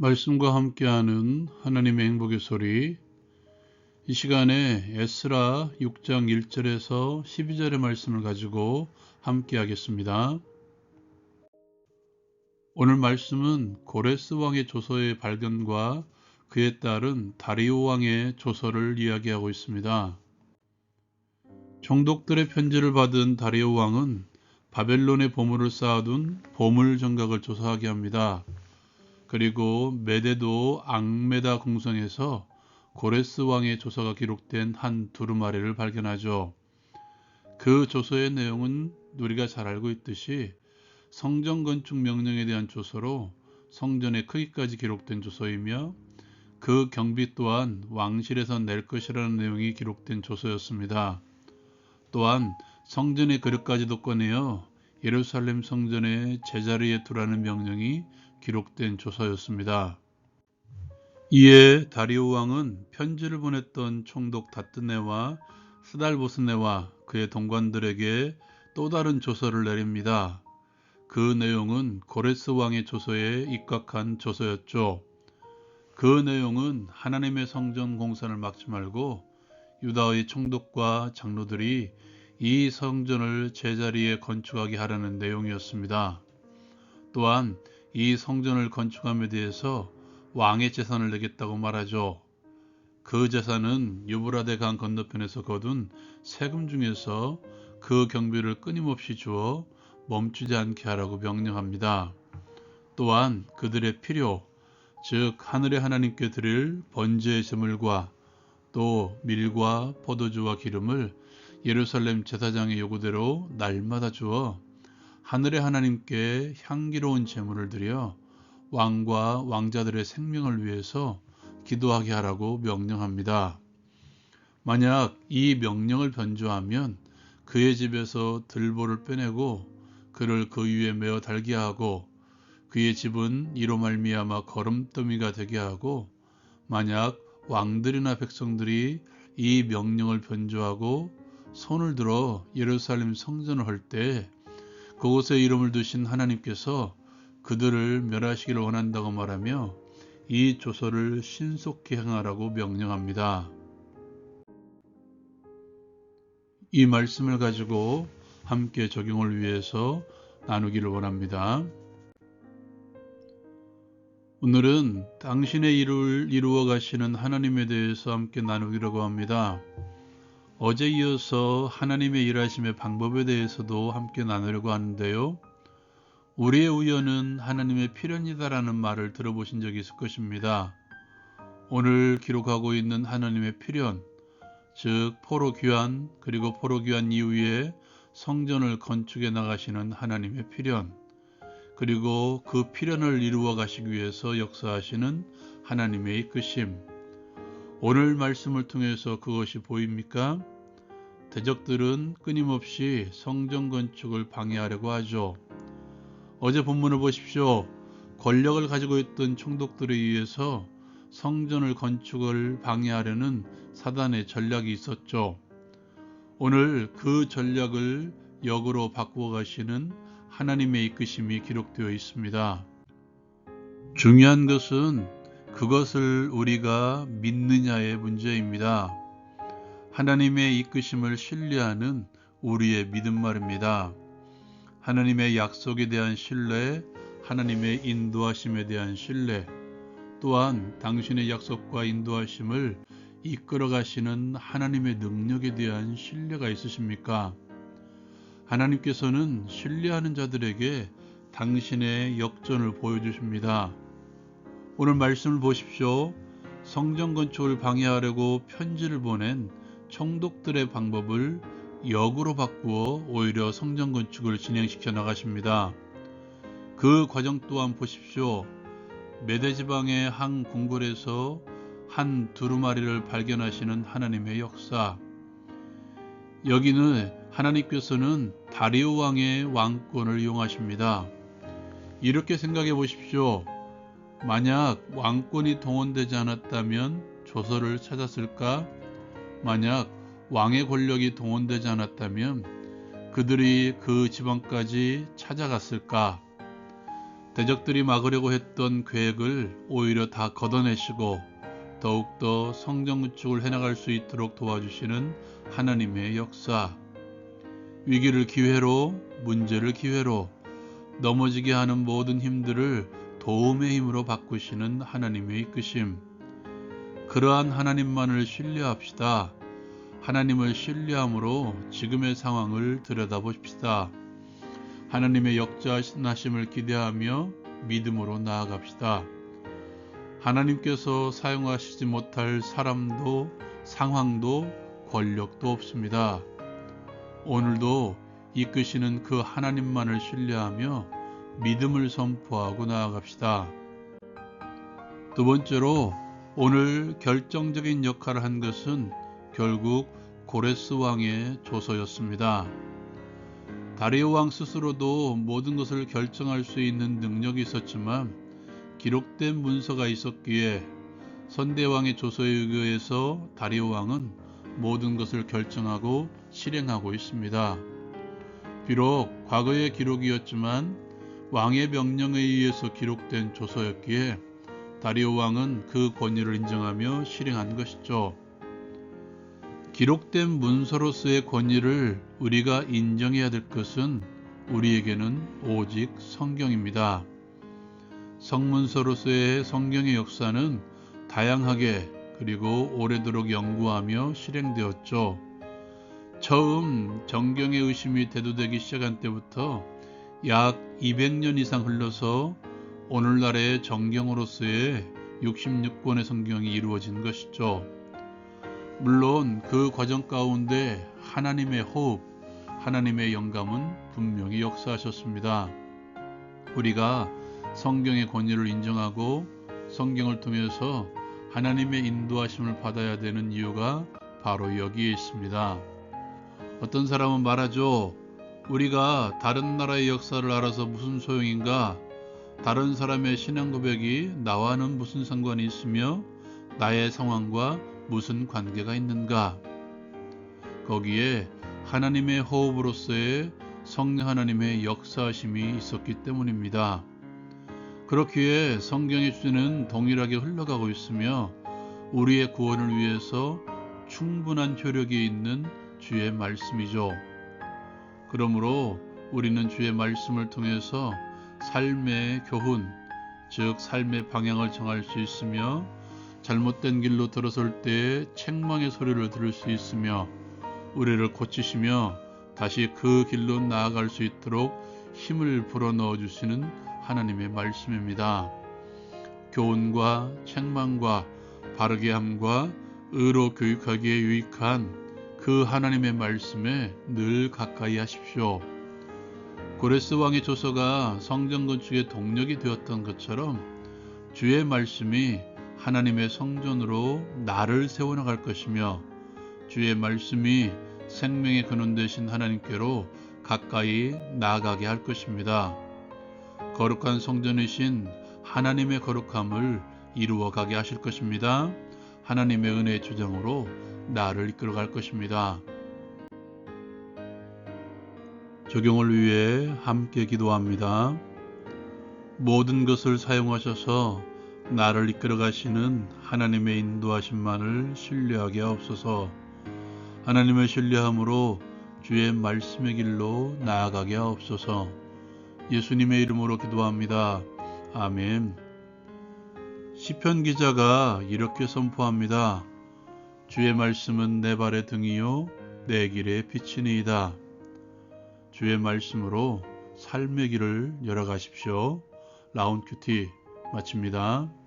말씀과 함께하는 하나님의 행복의 소리 이 시간에 에스라 6장 1절에서 12절의 말씀을 가지고 함께 하겠습니다. 오늘 말씀은 고레스 왕의 조서의 발견과 그에 따른 다리오 왕의 조서를 이야기하고 있습니다. 총독들의 편지를 받은 다리오 왕은 바벨론의 보물을 쌓아둔 보물 정각을 조사하게 합니다. 그리고 메데도 앙메다 궁성에서 고레스 왕의 조서가 기록된 한 두루마리를 발견하죠. 그 조서의 내용은 우리가 잘 알고 있듯이 성전 건축 명령에 대한 조서로 성전의 크기까지 기록된 조서이며 그 경비 또한 왕실에서 낼 것이라는 내용이 기록된 조서였습니다. 또한 성전의 그릇까지도 꺼내어 예루살렘 성전의 제자리에 두라는 명령이 기록된 조서였습니다. 이에 다리오 왕은 편지를 보냈던 총독 다뜨네와 스달보스네와 그의 동관들에게 또 다른 조서를 내립니다. 그 내용은 고레스 왕의 조서에 입각한 조서였죠. 그 내용은 하나님의 성전 공사를 막지 말고 유다의 총독과 장로들이 이 성전을 제자리에 건축하게 하라는 내용이었습니다. 또한 이 성전을 건축함에 대해서 왕의 재산을 내겠다고 말하죠. 그 재산은 유브라데 강 건너편에서 거둔 세금 중에서 그 경비를 끊임없이 주어 멈추지 않게 하라고 명령합니다. 또한 그들의 필요, 즉 하늘의 하나님께 드릴 번제의 제물과 또 밀과 포도주와 기름을 예루살렘 제사장의 요구대로 날마다 주어 하늘의 하나님께 향기로운 제물을 드려 왕과 왕자들의 생명을 위해서 기도하게 하라고 명령합니다. 만약 이 명령을 변조하면 그의 집에서 들보를 빼내고 그를 그 위에 메어 달게 하고 그의 집은 이로 말미암아 걸음더미가 되게 하고 만약 왕들이나 백성들이 이 명령을 변조하고 손을 들어 예루살렘 성전을 할 때 그곳에 이름을 두신 하나님께서 그들을 멸하시기를 원한다고 말하며 이 조서를 신속히 행하라고 명령합니다. 이 말씀을 가지고 함께 적용을 위해서 나누기를 원합니다. 오늘은 당신의 일을 이루어 가시는 하나님에 대해서 함께 나누기라고 합니다. 어제 이어서 하나님의 일하심의 방법에 대해서도 함께 나누려고 하는데요. 우리의 우연은 하나님의 필연이다라는 말을 들어보신 적이 있을 것입니다. 오늘 기록하고 있는 하나님의 필연, 즉 포로 귀환 그리고 포로 귀환 이후에 성전을 건축해 나가시는 하나님의 필연, 그리고 그 필연을 이루어 가시기 위해서 역사하시는 하나님의 이끄심, 오늘 말씀을 통해서 그것이 보입니까? 대적들은 끊임없이 성전 건축을 방해하려고 하죠. 어제 본문을 보십시오. 권력을 가지고 있던 총독들에 의해서 성전을 건축을 방해하려는 사단의 전략이 있었죠. 오늘 그 전략을 역으로 바꾸어 가시는 하나님의 이끄심이 기록되어 있습니다. 중요한 것은 그것을 우리가 믿느냐의 문제입니다. 하나님의 이끄심을 신뢰하는 우리의 믿음 말입니다. 하나님의 약속에 대한 신뢰, 하나님의 인도하심에 대한 신뢰, 또한 당신의 약속과 인도하심을 이끌어 가시는 하나님의 능력에 대한 신뢰가 있으십니까? 하나님께서는 신뢰하는 자들에게 당신의 역전을 보여주십니다. 오늘 말씀을 보십시오. 성전 건축을 방해하려고 편지를 보낸 총독들의 방법을 역으로 바꾸어 오히려 성전 건축을 진행시켜 나가십니다. 그 과정 또한 보십시오. 메대 지방의 한 궁궐에서 한 두루마리를 발견하시는 하나님의 역사. 여기는 하나님께서는 다리오 왕의 왕권을 이용하십니다. 이렇게 생각해 보십시오. 만약 왕권이 동원되지 않았다면 조서를 찾았을까? 만약 왕의 권력이 동원되지 않았다면 그들이 그 지방까지 찾아갔을까? 대적들이 막으려고 했던 계획을 오히려 다 걷어내시고 더욱더 성전 구축을 해나갈 수 있도록 도와주시는 하나님의 역사. 위기를 기회로, 문제를 기회로, 넘어지게 하는 모든 힘들을 도움의 힘으로 바꾸시는 하나님의 이끄심. 그러한 하나님만을 신뢰합시다. 하나님을 신뢰함으로 지금의 상황을 들여다보십시다. 하나님의 역자하심을 기대하며 믿음으로 나아갑시다. 하나님께서 사용하시지 못할 사람도 상황도 권력도 없습니다. 오늘도 이끄시는 그 하나님만을 신뢰하며 믿음을 선포하고 나아갑시다. 두 번째로 오늘 결정적인 역할을 한 것은 결국 고레스 왕의 조서였습니다. 다리오 왕 스스로도 모든 것을 결정할 수 있는 능력이 있었지만 기록된 문서가 있었기에 선대왕의 조서에 의해서 다리오 왕은 모든 것을 결정하고 실행하고 있습니다. 비록 과거의 기록이었지만 왕의 명령에 의해서 기록된 조서였기에 다리오 왕은 그 권위를 인정하며 실행한 것이죠. 기록된 문서로서의 권위를 우리가 인정해야 될 것은 우리에게는 오직 성경입니다. 성문서로서의 성경의 역사는 다양하게 그리고 오래도록 연구하며 실행되었죠. 처음 정경의 의심이 대두되기 시작한 때부터 약 200년 이상 흘러서 오늘날의 정경으로서의 66권의 성경이 이루어진 것이죠. 물론 그 과정 가운데 하나님의 호흡, 하나님의 영감은 분명히 역사하셨습니다. 우리가 성경의 권위를 인정하고 성경을 통해서 하나님의 인도하심을 받아야 되는 이유가 바로 여기에 있습니다. 어떤 사람은 말하죠. 우리가 다른 나라의 역사를 알아서 무슨 소용인가? 다른 사람의 신앙 고백이 나와는 무슨 상관이 있으며 나의 상황과 무슨 관계가 있는가? 거기에 하나님의 호흡으로서의 성령 하나님의 역사하심이 있었기 때문입니다. 그렇기에 성경의 주제는 동일하게 흘러가고 있으며 우리의 구원을 위해서 충분한 효력이 있는 주의 말씀이죠. 그러므로 우리는 주의 말씀을 통해서 삶의 교훈, 즉 삶의 방향을 정할 수 있으며 잘못된 길로 들어설 때 책망의 소리를 들을 수 있으며 우리를 고치시며 다시 그 길로 나아갈 수 있도록 힘을 불어넣어 주시는 하나님의 말씀입니다. 교훈과 책망과 바르게 함과 의로 교육하기에 유익한 그 하나님의 말씀에 늘 가까이 하십시오. 고레스 왕의 조서가 성전 건축의 동력이 되었던 것처럼 주의 말씀이 하나님의 성전으로 나를 세워나갈 것이며 주의 말씀이 생명의 근원 되신 하나님께로 가까이 나아가게 할 것입니다. 거룩한 성전이신 하나님의 거룩함을 이루어 가게 하실 것입니다. 하나님의 은혜의 주장으로 나를 이끌어 갈 것입니다. 적용을 위해 함께 기도합니다. 모든 것을 사용하셔서 나를 이끌어 가시는 하나님의 인도하심만을 신뢰하게 하옵소서. 하나님의 신뢰함으로 주의 말씀의 길로 나아가게 하옵소서. 예수님의 이름으로 기도합니다. 아멘. 시편 기자가 이렇게 선포합니다. 주의 말씀은 내 발의 등이요 내 길의 빛이니이다. 주의 말씀으로 삶의 길을 열어가십시오. 라운 큐티 마칩니다.